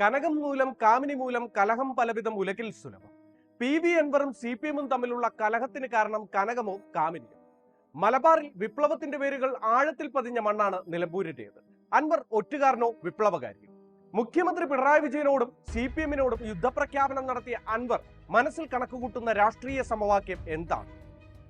കനകം മൂലം കാമിനി മൂലം കലഹം പലവിധം ഉലകിൽ സുലഭം. പി വി അൻവറും സി പി എമ്മും തമ്മിലുള്ള കലഹത്തിന് കാരണം കനകമോ കാമിനിയോ? മലബാറിൽ വിപ്ലവത്തിന്റെ വേരുകൾ ആഴത്തിൽ പതിഞ്ഞ മണ്ണാണ് നിലമ്പൂരിന്റേത്. അൻവർ ഒറ്റുകാരനോ വിപ്ലവകാരിയോ? മുഖ്യമന്ത്രി പിണറായി വിജയനോടും സി പി എമ്മിനോടും യുദ്ധപ്രഖ്യാപനം നടത്തിയ അൻവർ മനസ്സിൽ കണക്കുകൂട്ടുന്ന രാഷ്ട്രീയ സമവാക്യം എന്താണ്?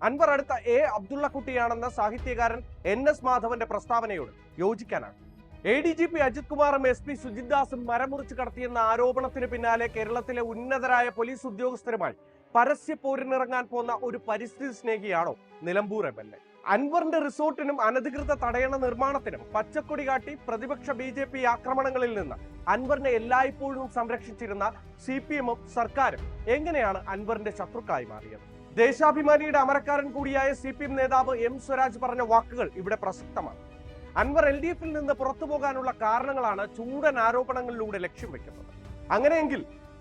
അൻവർ അടുത്ത എ അബ്ദുള്ളക്കുട്ടിയാണെന്ന സാഹിത്യകാരൻ എൻ എസ് മാധവന്റെ പ്രസ്താവനയോട് യോജിക്കാനാണ്. A D G P Ajith കുമാറും എസ് പി സുജിത് ദാസും മരമുറിച്ച് കടത്തിയെന്ന ആരോപണത്തിന് പിന്നാലെ കേരളത്തിലെ ഉന്നതരായ പോലീസ് ഉദ്യോഗസ്ഥരുമായി പരസ്യ പോരിനിറങ്ങാൻ പോന്ന ഒരു പരിസ്ഥിതി സ്നേഹിയാണോ നിലമ്പൂർ എം എൽ എ അൻവറിന്റെ റിസോർട്ടിനും അനധികൃത തടയണ നിർമ്മാണത്തിനും പച്ചക്കൊടി കാട്ടി പ്രതിപക്ഷ ബി ജെ പി ആക്രമണങ്ങളിൽ നിന്ന് അൻവറിനെ എല്ലായ്പ്പോഴും സംരക്ഷിച്ചിരുന്ന സി പി എമ്മും സർക്കാരും എങ്ങനെയാണ് അൻവറിന്റെ ശത്രുക്കളായി മാറിയത്? ദേശാഭിമാനിയുടെ അമരക്കാരൻ കൂടിയായ സി പി എം നേതാവ് എം സ്വരാജ് പറഞ്ഞ വാക്കുകൾ ഇവിടെ പ്രസക്തമാണ്. അൻവർ എൽ ഡി എഫിൽ നിന്ന് പുറത്തു പോകാനുള്ള കാരണങ്ങളാണ് ചൂടൻ ആരോപണങ്ങളിലൂടെ ലക്ഷ്യം വെക്കുന്നത്. അങ്ങനെയെങ്കിൽ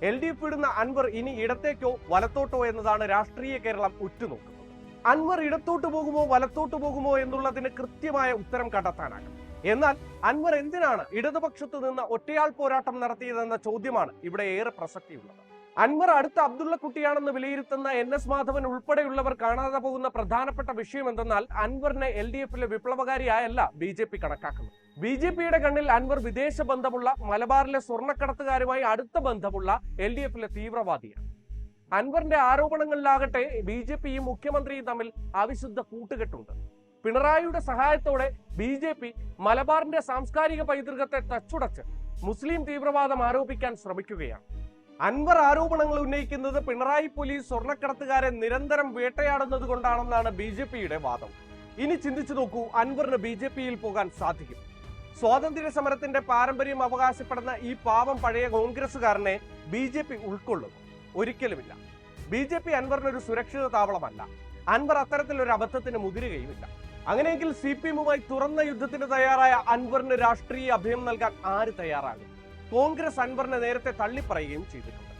എൽ ഡി എഫ് ഇടുന്ന അൻവർ ഇനി ഇടത്തേക്കോ വലത്തോട്ടോ എന്നതാണ് രാഷ്ട്രീയ കേരളം ഉറ്റുനോക്കുന്നത്. അൻവർ ഇടത്തോട്ട് പോകുമോ വലത്തോട്ട് പോകുമോ എന്നുള്ളതിന് കൃത്യമായ ഉത്തരം കണ്ടെത്താനാകും. എന്നാൽ അൻവർ എന്തിനാണ് ഇടതുപക്ഷത്തു നിന്ന് ഒറ്റയാൾ പോരാട്ടം നടത്തിയതെന്ന ചോദ്യമാണ് ഇവിടെ ഏറെ പ്രസക്തിയുള്ളത്. അൻവർ അടുത്ത അബ്ദുള്ള കുട്ടിയാണെന്ന് വിലയിരുത്തുന്ന എൻ എസ് മാധവൻ ഉൾപ്പെടെയുള്ളവർ കാണാതെ പോകുന്ന പ്രധാനപ്പെട്ട വിഷയം എന്തെന്നാൽ അൻവറിനെ എൽ ഡി എഫിലെ വിപ്ലവകാരിയായല്ല ബി ജെ പി കണക്കാക്കുന്നത്. ബി ജെ പിയുടെ കണ്ണിൽ അൻവർ വിദേശ ബന്ധമുള്ള മലബാറിലെ സ്വർണക്കടത്തുകാരുമായി അടുത്ത ബന്ധമുള്ള എൽ ഡി എഫിലെ തീവ്രവാദിയാണ്. അൻവറിന്റെ ആരോപണങ്ങളിലാകട്ടെ ബി ജെ പിയും മുഖ്യമന്ത്രിയും തമ്മിൽ അവിശുദ്ധ കൂട്ടുകെട്ടുണ്ട്. പിണറായിയുടെ സഹായത്തോടെ ബി ജെ പി മലബാറിന്റെ സാംസ്കാരിക പൈതൃകത്തെ തച്ചുടച്ച് മുസ്ലിം തീവ്രവാദം ആരോപിക്കാൻ ശ്രമിക്കുകയാണ്. അൻവർ ആരോപണങ്ങൾ ഉന്നയിക്കുന്നത് പിണറായി പോലീസ് സ്വർണക്കടത്തുകാരെ നിരന്തരം വേട്ടയാടുന്നത് കൊണ്ടാണെന്നാണ് ബി ജെ പിയുടെ വാദം. ഇനി ചിന്തിച്ചു നോക്കൂ അൻവറിന് ബി ജെ പിയിൽ പോകാൻ സാധിക്കും. സ്വാതന്ത്ര്യ സമരത്തിന്റെ പാരമ്പര്യം അവകാശപ്പെടുന്ന ഈ പാവം പഴയ കോൺഗ്രസുകാരനെ ബി ജെ പി ഉൾക്കൊള്ളുന്നു ഒരിക്കലുമില്ല. ബി ജെ പി അൻവറിനൊരു സുരക്ഷിത താവളമല്ല. അൻവർ അത്തരത്തിലൊരു അബദ്ധത്തിന് മുതിരുകയുമില്ല. അങ്ങനെയെങ്കിൽ സി പി എമ്മുമായി തുറന്ന യുദ്ധത്തിന് തയ്യാറായ അൻവറിന് രാഷ്ട്രീയ അഭയം നൽകാൻ ആര് തയ്യാറാകും? കോൺഗ്രസ് അൻവറിനെ നേരത്തെ തള്ളിപ്പറയുകയും ചെയ്തിട്ടുണ്ട്.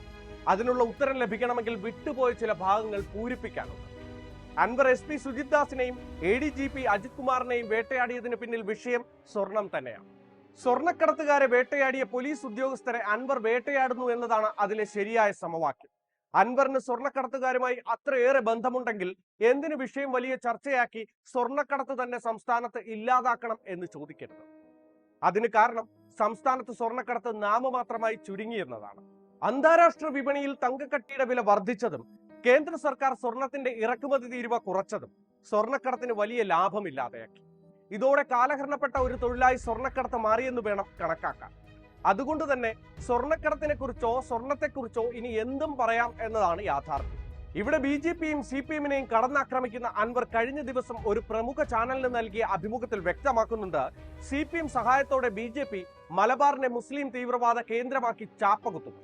അതിനുള്ള ഉത്തരം ലഭിക്കണമെങ്കിൽ വിട്ടുപോയ ചില ഭാഗങ്ങൾ പൂരിപ്പിക്കാനുണ്ട്. Anwar S P Sujith ദാസിനെയും A D G P Ajith കുമാറിനെയും വേട്ടയാടിയതിന് പിന്നിൽ വിഷയം സ്വർണം തന്നെയാണ്. സ്വർണക്കടത്തുകാരെ വേട്ടയാടിയ പോലീസ് ഉദ്യോഗസ്ഥരെ അൻവർ വേട്ടയാടുന്നു എന്നതാണ് അതിലെ ശരിയായ സമവാക്യം. അൻവറിന് സ്വർണക്കടത്തുകാരുമായി അത്രയേറെ ബന്ധമുണ്ടെങ്കിൽ എന്തിനു വിഷയം വലിയ ചർച്ചയാക്കി സ്വർണക്കടത്ത് തന്നെ സംസ്ഥാനത്ത് ഇല്ലാതാക്കണം എന്ന് ചോദിക്കരുത്. അതിന് കാരണം സംസ്ഥാനത്ത് സ്വർണക്കടത്ത് നാമമാത്രമായി ചുരുങ്ങിയെന്നതാണ് അന്താരാഷ്ട്ര വിപണിയിൽ തങ്കക്കട്ടിയുടെ വില വർദ്ധിച്ചതും കേന്ദ്ര സർക്കാർ സ്വർണത്തിന്റെ ഇറക്കുമതി തീരുവ കുറച്ചതും സ്വർണക്കടത്തിന് വലിയ ലാഭമില്ലാതെയാക്കി. ഇതോടെ കാലഹരണപ്പെട്ട ഒരു തൊഴിലായി സ്വർണക്കടത്ത് മാറിയെന്ന് വേണം കണക്കാക്കാൻ. അതുകൊണ്ട് തന്നെ സ്വർണക്കടത്തിനെ കുറിച്ചോ സ്വർണത്തെക്കുറിച്ചോ ഇനി എന്തും പറയാം എന്നതാണ് യാഥാർത്ഥ്യം. ഇവിടെ ബി ജെ പിയും സി പി എമ്മിനെയും കടന്നാക്രമിക്കുന്ന അൻവർ കഴിഞ്ഞ ദിവസം ഒരു പ്രമുഖ ചാനലിന് നൽകിയ അഭിമുഖത്തിൽ വ്യക്തമാക്കുന്നുണ്ട് സി പി എം സഹായത്തോടെ ബി ജെ പി മലബാറിനെ മുസ്ലിം തീവ്രവാദ കേന്ദ്രമാക്കി ചാപ്പകുത്തുന്നു.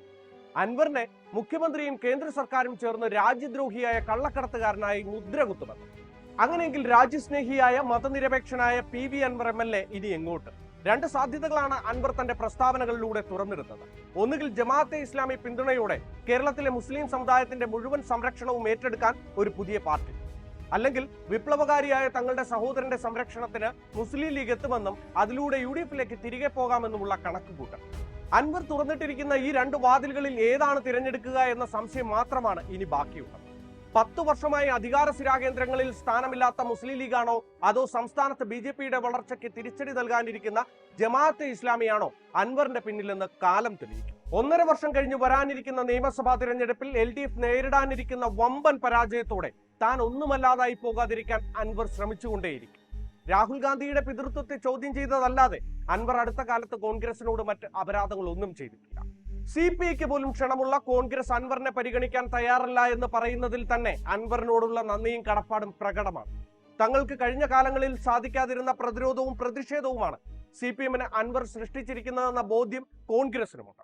അൻവറിനെ മുഖ്യമന്ത്രിയും കേന്ദ്ര സർക്കാരും ചേർന്ന് രാജ്യദ്രോഹിയായ കള്ളക്കടത്തുകാരനായി മുദ്രകുത്തുമെന്ന്. അങ്ങനെയെങ്കിൽ രാജ്യസ്നേഹിയായ മതനിരപേക്ഷനായ P V Anvar M L A ഇനി എങ്ങോട്ട്? രണ്ട് സാധ്യതകളാണ് അൻവർ തന്റെ പ്രസ്താവനകളിലൂടെ തുറന്നിരുന്നത് ഒന്നുകിൽ ജമാഅത്തെ ഇസ്ലാമി പിന്തുണയോടെ കേരളത്തിലെ മുസ്ലിം സമുദായത്തിന്റെ മുഴുവൻ സംരക്ഷണവും ഏറ്റെടുക്കാൻ ഒരു പുതിയ പാർട്ടി. അല്ലെങ്കിൽ വിപ്ലവകാരിയായ തങ്ങളുടെ സഹോദരന്റെ സംരക്ഷണത്തിന് മുസ്ലിം ലീഗ് എത്തുമെന്നും അതിലൂടെ യു ഡി എഫിലേക്ക് തിരികെ പോകാമെന്നുമുള്ള കണക്കുകൂട്ടൽ. അൻവർ തുറന്നിട്ടിരിക്കുന്ന ഈ രണ്ട് വാതിലുകളിൽ ഏതാണ് തിരഞ്ഞെടുക്കുക എന്ന സംശയം മാത്രമാണ് ഇനി ബാക്കിയുള്ളത്. പത്തു വർഷമായി അധികാര സ്ഥിരാകേന്ദ്രങ്ങളിൽ സ്ഥാനമില്ലാത്ത മുസ്ലിം ലീഗാണോ? അതോ സംസ്ഥാനത്ത് ബി ജെ പിയുടെ വളർച്ചയ്ക്ക് തിരിച്ചടി നൽകാനിരിക്കുന്ന ജമാഅത്തെ ഇസ്ലാമിയാണോ? അൻവറിന്റെ പിന്നിലെന്ന് കാലം തെളിയിക്കും. ഒന്നര വർഷം കഴിഞ്ഞ് വരാനിരിക്കുന്ന നിയമസഭാ തിരഞ്ഞെടുപ്പിൽ എൽ ഡി എഫ് നേരിടാനിരിക്കുന്ന വമ്പൻ പരാജയത്തോടെ താൻ ഒന്നുമല്ലാതായി പോകാതിരിക്കാൻ അൻവർ ശ്രമിച്ചുകൊണ്ടേയിരിക്കും. രാഹുൽ ഗാന്ധിയുടെ പിതൃത്വത്തെ ചോദ്യം ചെയ്തതല്ലാതെ അൻവർ അടുത്ത കാലത്ത് കോൺഗ്രസിനോട് മറ്റ് അപരാധങ്ങളൊന്നും ചെയ്തിട്ടില്ല. സി പി ഐക്ക് പോലും ക്ഷണമുള്ള കോൺഗ്രസ് അൻവറിനെ പരിഗണിക്കാൻ തയ്യാറല്ല എന്ന് പറയുന്നതിൽ തന്നെ അൻവറിനോടുള്ള നന്ദിയും കടപ്പാടും പ്രകടമാണ്. തങ്ങൾക്ക് കഴിഞ്ഞ കാലങ്ങളിൽ സാധിക്കാതിരുന്ന പ്രതിരോധവും പ്രതിഷേധവുമാണ് സി പി എമ്മിന് അൻവർ സൃഷ്ടിച്ചിരിക്കുന്നതെന്ന ബോധ്യം കോൺഗ്രസിനുമുണ്ട്.